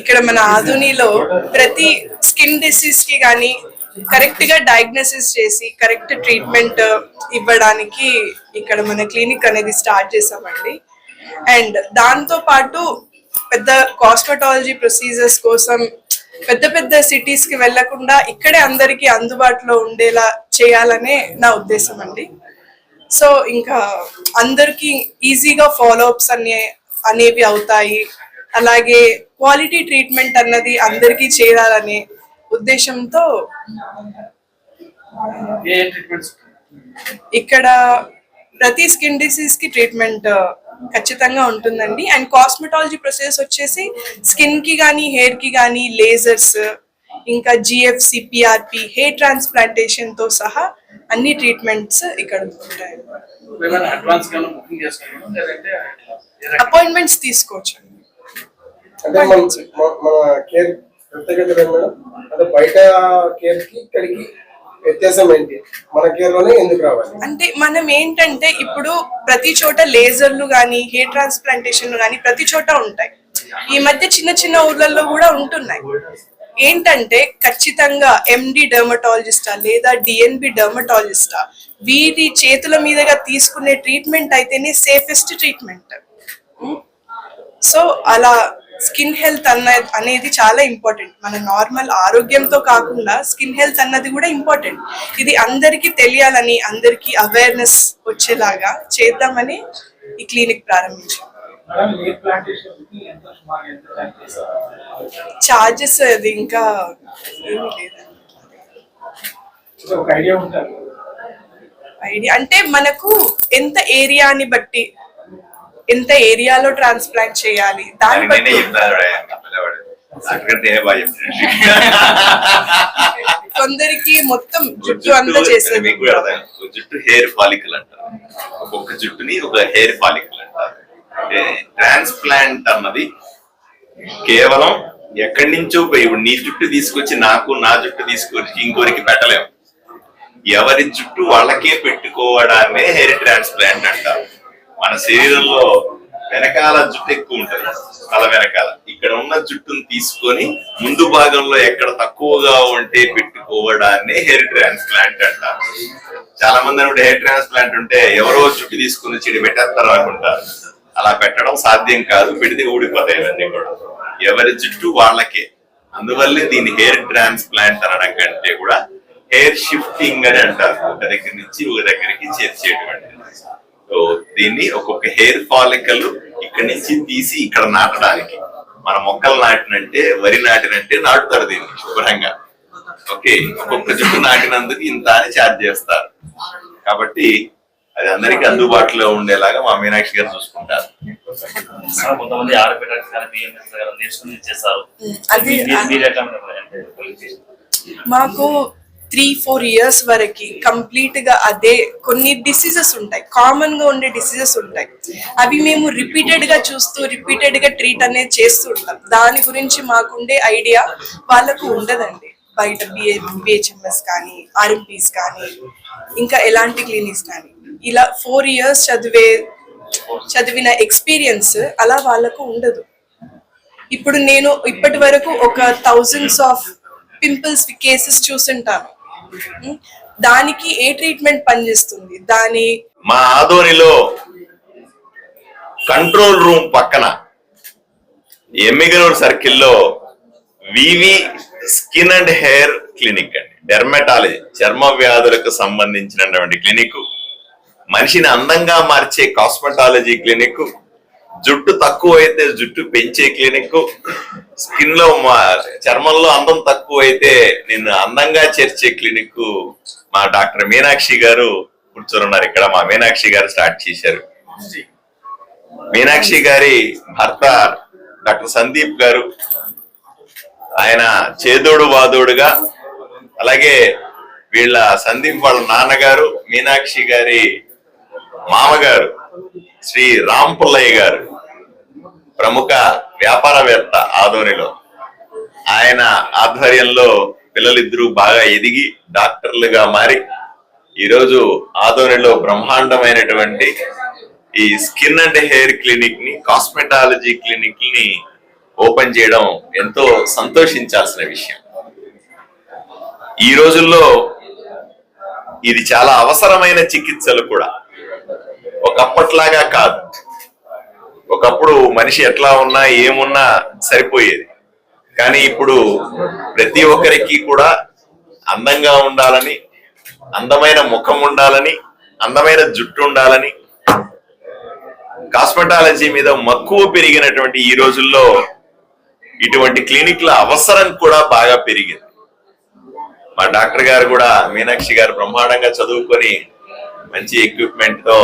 ఇక్కడ మన ఆధునిలో ప్రతి స్కిన్ డిసీజ్కి కానీ కరెక్ట్గా డయాగ్నోసిస్ చేసి కరెక్ట్ ట్రీట్మెంట్ ఇవ్వడానికి ఇక్కడ మన క్లినిక్ అనేది స్టార్ట్ చేసామండి. అండ్ దాంతో పాటు పెద్ద కాస్మెటాలజీ ప్రొసీజర్స్ కోసం పెద్ద పెద్ద సిటీస్కి వెళ్ళకుండా ఇక్కడే అందరికి అందుబాటులో ఉండేలా చేయాలనే నా ఉద్దేశం అండి. సో ఇంకా అందరికి ఈజీగా ఫాలో అప్స్ అనే అనేవి అవుతాయి. అలాగే క్వాలిటీ ట్రీట్మెంట్ అన్నది అందరికీ చేరాలనే ఉద్దేశంతో ఇక్కడ ప్రతి స్కిన్ డిసీజ్కి ట్రీట్మెంట్ ఖచ్చితంగా ఉంటుందండి. అండ్ కాస్మెటాలజీ ప్రొసెస్ వచ్చేసి స్కిన్కి కానీ హెయిర్కి కానీ లేజర్స్ ఇంకా జిఎఫ్సి పిఆర్పి హెయిర్ ట్రాన్స్ప్లాంటేషన్తో సహా అన్ని ట్రీట్మెంట్స్ ఇక్కడ ఉంటాయి ఏమైనా అడ్వాన్స్గా బుకింగ్ చేసుకోవాలి లేదంటే ఏ రకంగా? అపాయింట్మెంట్స్ తీసుకోవచ్చు అంటే మన మన- కేర్ ప్రత్యేకత మేడం. అంటే బయట కేర్కి ఇక్కడికి వ్యత్యాసం ఏంటి? మన కేర్లోనే ఎందుకు రావాలి? అంటే మనం ఏంటంటే ఇప్పుడు ప్రతి చోట లేజర్లు కానీ హెయిర్ ట్రాన్స్ప్లాంటేషన్లు కానీ ప్రతి చోట ఉంటాయి. ఈ మధ్య చిన్న చిన్న ఊర్లలో కూడా ఉంటున్నాయి. ఏంటంటే ఖచ్చితంగా ఎండి డర్మటాలజిస్టా లేదా డిఎన్బి డర్మటాలజిస్టా వీరి చేతుల మీదుగా తీసుకునే ట్రీట్మెంట్ అయితేనే సేఫెస్ట్ ట్రీట్మెంట్ సో అలా స్కిన్ హెల్త్ అన్న అనేది చాలా ఇంపార్టెంట్. మన నార్మల్ ఆరోగ్యంతో కాకుండా స్కిన్ హెల్త్ అన్నది కూడా ఇంపార్టెంట్. ఇది అందరికీ తెలియాలని అందరికీ అవేర్నెస్ వచ్చేలాగా చేద్దామని ఈ క్లినిక్ ప్రారంభించాం. చార్జెస్ అది ఇంకా ఏమీ లేదండి. ఐడియా అంటే మనకు ఎంత ఏరియాని బట్టి ఎంత ఏరియాలో ట్రాన్స్ప్లాంట్ చేయాలి? దాన్ని బట్టి కొందరికి మొత్తం జుట్టు అంతా చేసేది. జుట్టు హెయిర్ ఫాలికల్ అంటారు. ఒక్కొక్క జుట్టుని ఒక హెయిర్ ఫాలికల్ అంటారు. ట్రాన్స్ప్లాంట్ అన్నది కేవలం ఎక్కడి నుంచో ఇప్పుడు నీ జుట్టు తీసుకొచ్చి నాకు నా జుట్టు తీసుకొచ్చి ఇంకోరికి పెట్టలేము ఎవరి జుట్టు వాళ్ళకే పెట్టుకోవడాన్నే హెయిర్ ట్రాన్స్ప్లాంట్ అంటారు. మన శరీరంలో వెనకాల జుట్టు ఎక్కువ ఉంటుంది తల వెనకాల. ఇక్కడ ఉన్న జుట్టును తీసుకొని ముందు భాగంలో ఎక్కడ తక్కువగా ఉంటే పెట్టుకోవడాన్ని హెయిర్ ట్రాన్స్ప్లాంట్ అంటారు. చాలా మంది అనుకుంటే హెయిర్ ట్రాన్స్ప్లాంట్ ఉంటే ఎవరో జుట్టు తీసుకుని చెడి పెట్టేస్తారు అనుకుంటారు. అలా పెట్టడం సాధ్యం కాదు పెడితే ఊడిపోతాయి ఇవన్నీ కూడా. ఎవరి జుట్టు వాళ్ళకే. అందువల్లే దీన్ని హెయిర్ ట్రాన్స్ప్లాంట్ అనడం కంటే కూడా హెయిర్ షిఫ్టింగ్ అని అంటారు. ఒక దగ్గర నుంచి ఒక దగ్గరికి చేర్చేటువంటిది. సో దీన్ని ఒక్కొక్క హెయిర్ ఫాలికల్ ఇక్కడి నుంచి తీసి ఇక్కడ నాటడానికి. మన మొక్కలు నాటినంటే వరి నాటినంటే నాటుతారు దీన్ని శుభ్రంగా. ఓకే ఒక్కొక్క జుట్టు నాటినందుకు ఇంత అని ఛార్జ్ చేస్తారు. కాబట్టి అది అందరికీ అందుబాటులో ఉండేలాగా మా మీనాక్షి గారు చూసుకుంటారు. కొంతమంది చేస్తారు? మాకు త్రీ ఫోర్ ఇయర్స్ వరకు కంప్లీట్గా అదే కొన్ని డిసీజెస్ ఉంటాయి. కామన్గా ఉండే డిసీజెస్ ఉంటాయి. అవి మేము రిపీటెడ్గా చూస్తూ రిపీటెడ్గా ట్రీట్ అనేది చేస్తూ ఉంటాం. దాని గురించి మాకుండే ఐడియా వాళ్ళకు ఉండదండి. బయట బిఏ బిహెచ్ఎంఎస్ కానీ ఆర్ఎంపీస్ కానీ ఇంకా ఎలాంటి క్లినిక్స్ కానీ. ఇలా ఫోర్ ఇయర్స్ చదివే చదివిన ఎక్స్పీరియన్స్ అలా వాళ్ళకు ఉండదు. ఇప్పుడు నేను ఇప్పటి వరకు ఒక థౌజండ్స్ ఆఫ్ పింపుల్స్ కేసెస్ చూసుంటాను. దానికి ఏ ట్రీట్మెంట్ పనిచేస్తుంది? దాని మా ఆదోనిలో కంట్రోల్ రూమ్ పక్కన ఎమ్మిగనూరు సర్కిల్లో VV skin and hair clinic అండి. డెర్మటాలజీ చర్మ వ్యాధులకు సంబంధించినటువంటి క్లినిక్ మనిషిని అందంగా మార్చే కాస్మెటాలజీ క్లినిక్ జుట్టు తక్కువ అయితే జుట్టు పెంచే క్లినిక్ స్కిన్లో మా- చర్మంలో అందం తక్కువ అయితే నిన్ను అందంగా చేర్చే క్లినిక్ మా డాక్టర్ మీనాక్షి గారు కూర్చొని ఇక్కడ మా మీనాక్షి గారు స్టార్ట్ చేశారు. మీనాక్షి గారి భర్త డాక్టర్ సందీప్ గారు ఆయన చేదోడు వాదోడుగా అలాగే వీళ్ళ సందీప్ వాళ్ళ నాన్నగారు మీనాక్షి గారి మామగారు శ్రీ రామ్ పుల్లయ్య గారు ప్రముఖ వ్యాపారవేత్త ఆదోనిలో ఆయన ఆధ్వర్యంలో పిల్లలిద్దరూ బాగా ఎదిగి డాక్టర్లుగా మారి ఈరోజు ఆదోనిలో బ్రహ్మాండమైనటువంటి ఈ స్కిన్ అండ్ హెయిర్ క్లినిక్ని కాస్మెటాలజీ క్లినిక్ని ఓపెన్ చేయడం ఎంతో సంతోషించాల్సిన విషయం. ఈ రోజుల్లో ఇది చాలా అవసరమైన చికిత్సలు కూడా. ఒకప్పట్లాగా కాదు. ఒకప్పుడు మనిషి ఎట్లా ఉన్నా ఏమున్నా సరిపోయేది. కానీ ఇప్పుడు ప్రతి ఒక్కరికి కూడా అందంగా ఉండాలని అందమైన ముఖం ఉండాలని అందమైన జుట్టు ఉండాలని కాస్మెటాలజీ మీద మక్కువ పెరిగినటువంటి ఈ రోజుల్లో ఇటువంటి క్లినిక్ల అవసరం కూడా బాగా పెరిగింది. మా డాక్టర్ గారు కూడా మీనాక్షి గారు బ్రహ్మాండంగా చదువుకొని మంచి ఎక్విప్మెంట్తో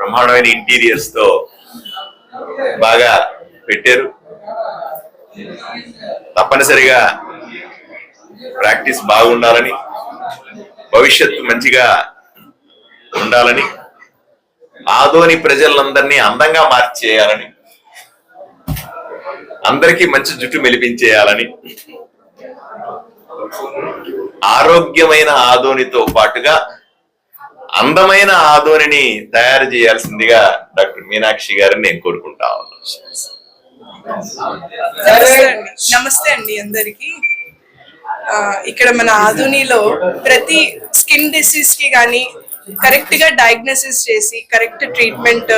బ్రహ్మాండమైన ఇంటీరియర్స్తో బాగా పెట్టారు. తప్పనిసరిగా ప్రాక్టీస్ బాగుండాలని భవిష్యత్తు మంచిగా ఉండాలని ఆదోని ప్రజలందరినీ అందంగా మార్చేయాలని అందరికీ మంచి జుట్టు మెలిపించేయాలని ఆరోగ్యమైన ఆదోనితో పాటుగా అందమైన ఆదోనిని తయారు చేయాల్సిందిగా డాక్టర్ మీనాక్షి గారిని నేను కోరుకుంటా నమస్తే అండి. నమస్తే అండి అందరికి. ఇక్కడ మన ఆధునిలో ప్రతి స్కిన్ డిసీజ్కి కానీ కరెక్ట్గా డయాగ్నోసిస్ చేసి కరెక్ట్ ట్రీట్మెంట్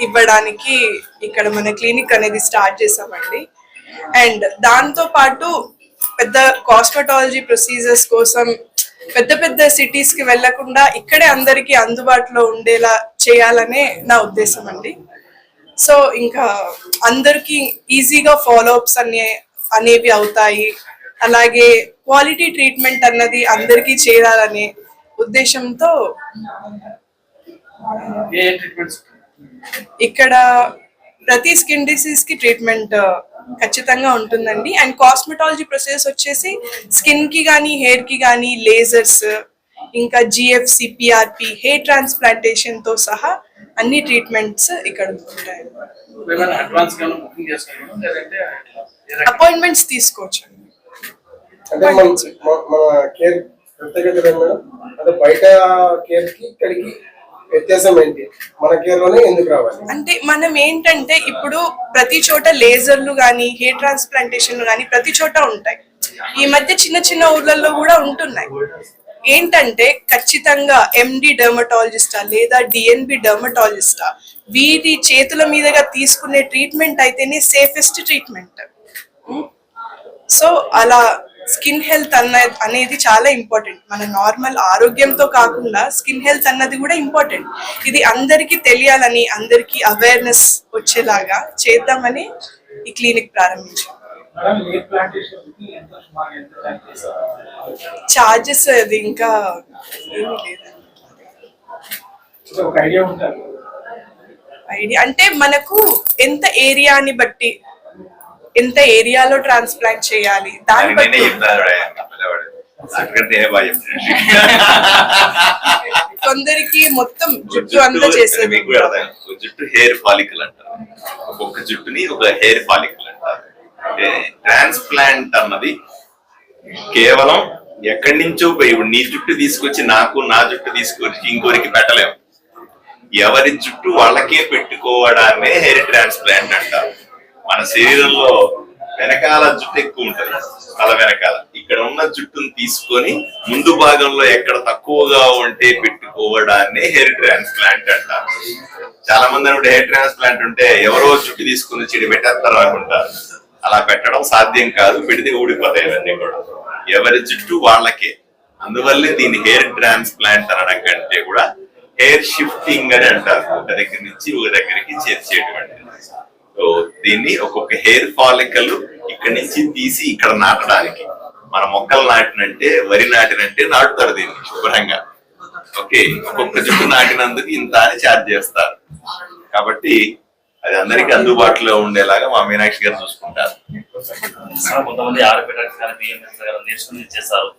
ఇవ్వడానికి ఇక్కడ మన క్లినిక్ అనేది స్టార్ట్ చేసామండి అండ్ దాంతో పాటు పెద్ద కాస్మెటాలజీ ప్రొసీజర్స్ కోసం పెద్ద పెద్ద సిటీస్కి వెళ్ళకుండా ఇక్కడే అందరికీ అందుబాటులో ఉండేలా చేయాలనే నా ఉద్దేశం అండి. సో ఇంకా అందరికి ఈజీగా ఫాలో అప్స్ అనే అనేవి అవుతాయి. అలాగే క్వాలిటీ ట్రీట్మెంట్ అన్నది అందరికీ చేరాలనే ఉద్దేశంతో ఇక్కడ ప్రతి స్కిన్ డిసీజ్కి ట్రీట్మెంట్ ఖచ్చితంగా ఉంటుందండి. అండ్ కాస్మెటాలజీ ప్రొసెస్ వచ్చేసి స్కిన్కి కానీ హెయిర్కి కానీ లేజర్స్ ఇంకా జిఎఫ్సి పిఆర్పి హెయిర్ ట్రాన్స్ప్లాంటేషన్తో సహా అన్ని ట్రీట్మెంట్స్ ఇక్కడ ఉంటాయి? అపాయింట్మెంట్స్ తీసుకోవచ్చు అంటే బయట కేర్కి ఇక్కడికి వ్యత్యాసం ఏంటి? మన ఎందుకు రావాలి? అంటే మనం ఏంటంటే ఇప్పుడు ప్రతి చోట లేజర్లు కానీ హెయిర్ ట్రాన్స్ప్లాంటేషన్లు కానీ ప్రతి చోట ఉంటాయి. ఈ మధ్య చిన్న చిన్న ఊర్లలో కూడా ఉంటున్నాయి. ఏంటంటే ఖచ్చితంగా ఎండి డర్మటాలజిస్టా లేదా డిఎన్బి డర్మటాలజిస్టా వీరి చేతుల మీదుగా తీసుకునే ట్రీట్మెంట్ అయితేనే సేఫెస్ట్ ట్రీట్మెంట్ సో అలా స్కిన్ హెల్త్ అన్న అనేది చాలా ఇంపార్టెంట్. మన నార్మల్ ఆరోగ్యంతో కాకుండా స్కిన్ హెల్త్ అన్నది కూడా ఇంపార్టెంట్. ఇది అందరికీ తెలియాలని అందరికీ అవేర్నెస్ వచ్చేలాగా చేద్దామని ఈ క్లినిక్ ప్రారంభించాం. చార్జెస్ అది ఇంకా ఏమీ లేదండి. ఐడియా అంటే మనకు ఎంత ఏరియాని బట్టి ఎంత ఏరియాలో ట్రాన్స్ప్లాంట్ చేయాలి? దాన్ని నేనే బట్టి. కొందరికి మొత్తం జుట్టు అంతా చేసేది. జుట్టు హెయిర్ ఫాలికల్ అంటారు ఒక్కొక్క జుట్టుని ఒక హెయిర్ ఫాలికల్ అంటారు ట్రాన్స్ప్లాంట్ అన్నది కేవలం ఎక్కడి నుంచో నీ జుట్టు తీసుకొచ్చి నాకు నా జుట్టు తీసుకొచ్చి ఇంకోరికి పెట్టలేము. ఎవరి జుట్టు వాళ్ళకే పెట్టుకోవడాన్నే హెయిర్ ట్రాన్స్ప్లాంట్ అంటారు. మన శరీరంలో వెనకాల జుట్టు ఎక్కువ ఉంటుంది. తల వెనకాల. ఇక్కడ ఉన్న జుట్టును తీసుకొని ముందు భాగంలో ఎక్కడ తక్కువగా ఉంటే పెట్టుకోవడాన్నే హెయిర్ ట్రాన్స్ప్లాంట్ అంటారు. చాలా మంది అనుకుంటే హెయిర్ ట్రాన్స్ప్లాంట్ ఉంటే ఎవరో జుట్టు తీసుకుని చెడు పెట్టేస్తారు అనుకుంటారు. అలా పెట్టడం సాధ్యం కాదు పెడితే ఊడిపోతాయి ఇవన్నీ కూడా. ఎవరి జుట్టు వాళ్ళకే. అందువల్లే దీన్ని హెయిర్ ట్రాన్స్ప్లాంట్ అనడం కంటే కూడా హెయిర్ షిఫ్టింగ్ అని అంటారు. ఒక దగ్గర నుంచి ఒక దగ్గరికి చేర్చేటువంటిది. సో దీన్ని ఒక్కొక్క హెయిర్ ఫాలికల్ ఇక్కడ నుంచి తీసి ఇక్కడ నాటడానికి. మన మొక్కలు నాటినంటే వరి నాటినంటే నాటుతారు దీన్ని శుభ్రంగా. ఓకే ఒక్కొక్క జుట్టు నాటినందుకు ఇంత అని ఛార్జ్ చేస్తారు. కాబట్టి అది అందరికీ అందుబాటులో ఉండేలాగా మా మీనాక్షి గారు చూసుకుంటారు. కొంతమంది చేస్తారు?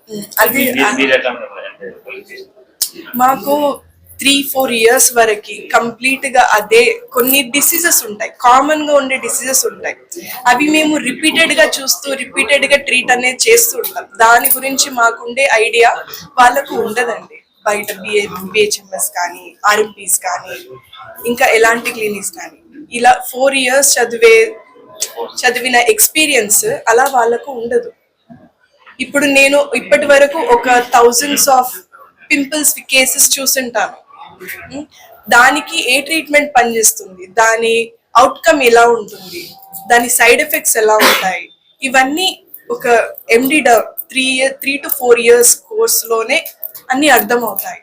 మాకు త్రీ ఫోర్ ఇయర్స్ వరకు కంప్లీట్గా అదే కొన్ని డిసీజెస్ ఉంటాయి. కామన్గా ఉండే డిసీజెస్ ఉంటాయి. అవి మేము రిపీటెడ్గా చూస్తూ రిపీటెడ్గా ట్రీట్ అనేది చేస్తూ ఉంటాం. దాని గురించి మాకుండే ఐడియా వాళ్ళకు ఉండదండి. బయట బిఏ బిహెచ్ఎంఎస్ కానీ ఆర్ఎంపీస్ కానీ ఇంకా ఎలాంటి క్లినిక్స్ కానీ. ఇలా ఫోర్ ఇయర్స్ చదివే చదివిన ఎక్స్పీరియన్స్ అలా వాళ్ళకు ఉండదు. ఇప్పుడు నేను ఇప్పటి వరకు ఒక థౌజండ్స్ ఆఫ్ పింపుల్స్ కేసెస్ చూసుంటాను. దానికి ఏ ట్రీట్మెంట్ పనిచేస్తుంది? దాని అవుట్కమ్ ఎలా ఉంటుంది? దాని సైడ్ ఎఫెక్ట్స్ ఎలా ఉంటాయి? ఇవన్నీ ఒక MD three year three to four years కోర్స్లోనే అన్ని అర్థమవుతాయి.